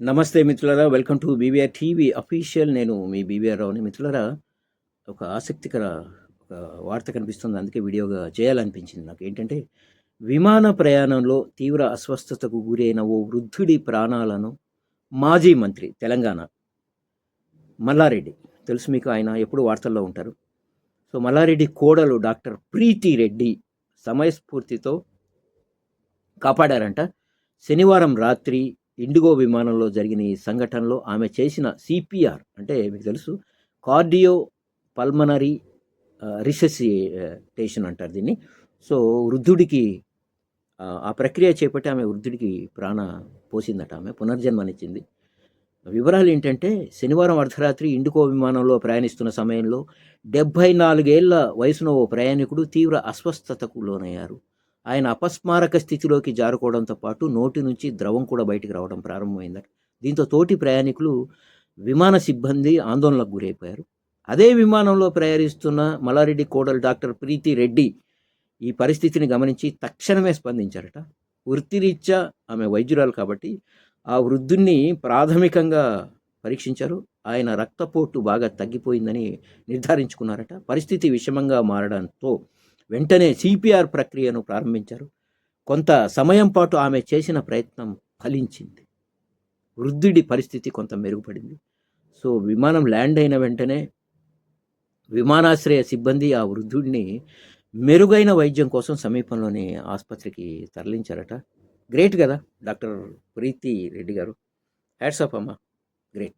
నమస్తే మిత్రులరా welcome to BVR TV official. నేను మీ బీవీఆర్ రావుని. మిత్రులరా ఒక ఆసక్తికర ఒక వార్త కనిపిస్తుంది. అందుకే వీడియోగా చేయాలనిపించింది నాకు. ఏంటంటే విమాన ప్రయాణంలో తీవ్ర అస్వస్థతకు గురైన ఓ వృద్ధుడి ప్రాణాలను మాజీ మంత్రి తెలంగాణ మల్లారెడ్డి తెలుసు మీకు ఆయన ఎప్పుడు వార్తల్లో ఉంటారు. సో మల్లారెడ్డి కోడలు డాక్టర్ ప్రీతి రెడ్డి సమయస్ఫూర్తితో కాపాడారంట. శనివారం రాత్రి ఇండిగో విమానంలో జరిగిన ఈ సంఘటనలో ఆమె చేసిన సిపిఆర్ అంటే మీకు తెలుసు కార్డియో పల్మనరీ రిసెసిటేషన్ అంటారు దీన్ని. సో వృద్ధుడికి ఆ, ప్రక్రియ చేపట్టి ఆమె వృద్ధుడికి ప్రాణ పోసిందట ఆమె పునర్జన్మనిచ్చింది. వివరాలు ఏంటంటే శనివారం అర్ధరాత్రి ఇండిగో విమానంలో ప్రయాణిస్తున్న సమయంలో డెబ్భై నాలుగేళ్ళ వయసున ఓ ప్రయాణికుడు తీవ్ర అస్వస్థతకు లోనయ్యారు. ఆయన అపస్మారక స్థితిలోకి జారుకోవడంతో పాటు నోటి నుంచి ద్రవం కూడా బయటికి రావడం ప్రారంభమైందట. దీంతో తోటి ప్రయాణికులు విమాన సిబ్బంది ఆందోళనకు గురైపోయారు. అదే విమానంలో ప్రయాణిస్తున్న మల్లారెడ్డి కోడలు డాక్టర్ ప్రీతి రెడ్డి ఈ పరిస్థితిని గమనించి తక్షణమే స్పందించారట. వృత్తిరీత్యా ఆమె వైద్యురాలు కాబట్టి ఆ వృద్ధుణ్ణి ప్రాథమికంగా పరీక్షించారు. ఆయన రక్తపోటు బాగా తగ్గిపోయిందని నిర్ధారించుకున్నారట. పరిస్థితి విషమంగా మారడంతో వెంటనే సిపిఆర్ ప్రక్రియను ప్రారంభించారు. కొంత సమయం పాటు ఆమె చేసిన ప్రయత్నం ఫలించింది. వృద్ధుడి పరిస్థితి కొంత మెరుగుపడింది. సో విమానం ల్యాండ్ అయిన వెంటనే విమానాశ్రయ సిబ్బంది ఆ వృద్ధుడిని మెరుగైన వైద్యం కోసం సమీపంలోని ఆసుపత్రికి తరలించారట. గ్రేట్ కదా డాక్టర్ ప్రీతి రెడ్డి గారు. హ్యాట్స్ ఆఫ్ అమ్మా. గ్రేట్.